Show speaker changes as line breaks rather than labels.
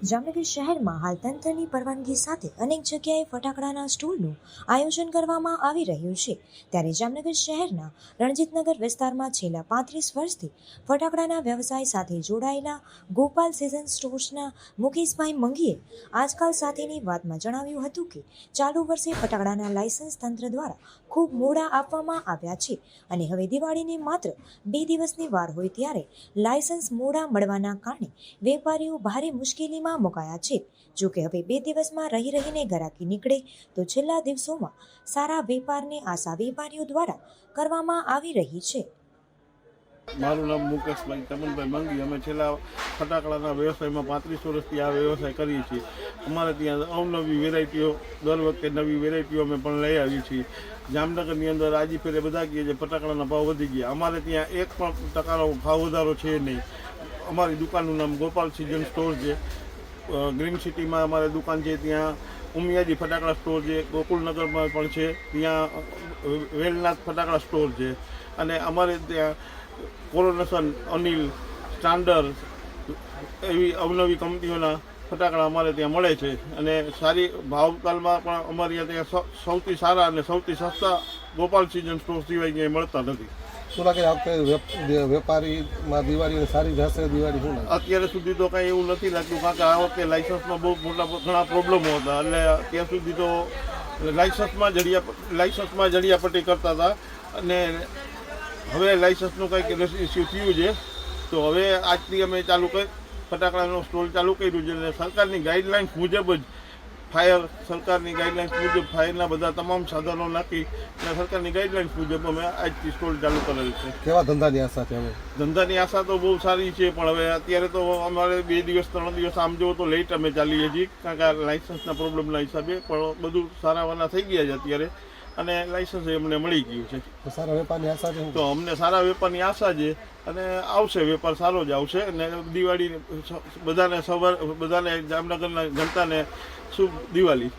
જામનગર શહેરમાં હાલ તંત્રની પરવાનગી સાથે અનેક જગ્યાએ ફટાકડાના સ્ટોલનું આયોજન કરવામાં આવી રહ્યું છે. ત્યારે જામનગર શહેરના રણજીતનગર વિસ્તારમાં છેલ્લા પાંત્રીસ વર્ષથી ફટાકડાના વ્યવસાય સાથે જોડાયેલા ગોપાલ સિઝન સ્ટોર્સના મુકેશભાઈ મંગીએ આજકાલ સાથેની વાતમાં જણાવ્યું હતું કે ચાલુ વર્ષે ફટાકડાના લાયસન્સ તંત્ર દ્વારા ખૂબ મોડા આપવામાં આવ્યા છે અને હવે દિવાળીને માત્ર બે દિવસની વાર હોય ત્યારે લાયસન્સ મોડા મળવાના કારણે વેપારીઓ ભારે મુશ્કેલીમાં મુકાયા છે. જો કે હવે બે દિવસમાં રહી રહીને ગરાકી નીકળે, તો છેલ્લા દિવસોમાં સારા વેપારની આશા વેપારીઓ દ્વારા કરવામાં આવી રહી છે.
મારું નામ મુકેશભાઈ તમનભાઈ મંગી. અમે છેલ્લા ફટાકડાના વ્યવસાયમાં પાંત્રીસ વર્ષથી આ વ્યવસાય કરીએ છીએ. અમારે ત્યાં અવનવી વેરાયટીઓ, દર વખતે નવી વેરાયટીઓ અમે પણ લઈ આવીએ છીએ. જામનગરની અંદર આજી ફેરે બધા કહીએ છે ફટાકડાના ભાવ વધી ગયા. અમારે ત્યાં એક પણ ટકાનો ભાવ વધારો છે નહીં. અમારી દુકાનનું નામ ગોપાલ સિઝન સ્ટોર છે. ગ્રીન સિટીમાં અમારે દુકાન છે, ત્યાં ઉમિયાજી ફટાકડા સ્ટોર છે, ગોકુલનગરમાં પણ છે, ત્યાં વેલનાથ ફટાકડા સ્ટોર છે. અને અમારે ત્યાં કોરોનેશન અનિલ સ્ટાન્ડર્ડ એવી અવનવી કંપનીઓના ફટાકડા અમારે ત્યાં મળે છે. અને સારી ભાવતાલમાં પણ અમારે ત્યાં સૌથી સારા અને સૌથી સસ્તા ગોપાલ સિઝન સ્ટોર સિવાય ક્યાંય મળતા નથી.
શું લાગે વેપારીમાં દિવાળી સારી જશે દિવાળી શું
અત્યારે સુધી તો કાંઈ એવું નથી લાગતું કારણ કે આ વખતે લાઇસન્સમાં બહુ મોટા, ઘણા પ્રોબ્લેમો હતા. એટલે ત્યાં સુધી તો લાઇસન્સમાં જડિયા લાઇસન્સમાં જડિયાપટ્ટી કરતા હતા. અને હવે લાઇસન્સનું કંઈક ઇસ્યુ થયું છે. તો હવે આજથી અમે ચાલુ કરી, ફટાકડાનો સ્ટોલ ચાલુ કર્યું છે. અને સરકારની ગાઈડલાઇન્સ મુજબ જ ફાયર સરકારની ગાઈડલાઇન્સ મુજબ ફાયરના બધા તમામ સાધનો નાખી અને સરકારની ગાઈડલાઇન્સ મુજબ અમે આજથી સ્ટોલ ચાલુ કરેલ છે.
કેવા ધંધાની આશા છે અમે?
ધંધાની આશા તો બહુ સારી છે પણ હવે અત્યારે તો અમારે બે દિવસ ત્રણ દિવસ આમ જુઓ તો લેટ અમે ચાલીએ છીએ કારણ કે આ લાઇસન્સના પ્રોબ્લેમના હિસાબે પણ બધું સારાવાના થઈ ગયા છે અત્યારે અને લાઇસન્સ અમને મળી ગયું છે.
સારા વેપારની આશા છે?
તો અમને સારા વેપારની આશા છે અને આવશે, વેપાર સારો જ આવશે. અને દિવાળી બધાને સવાર, બધાને જામનગરના જનતાને શુભ દિવાળી.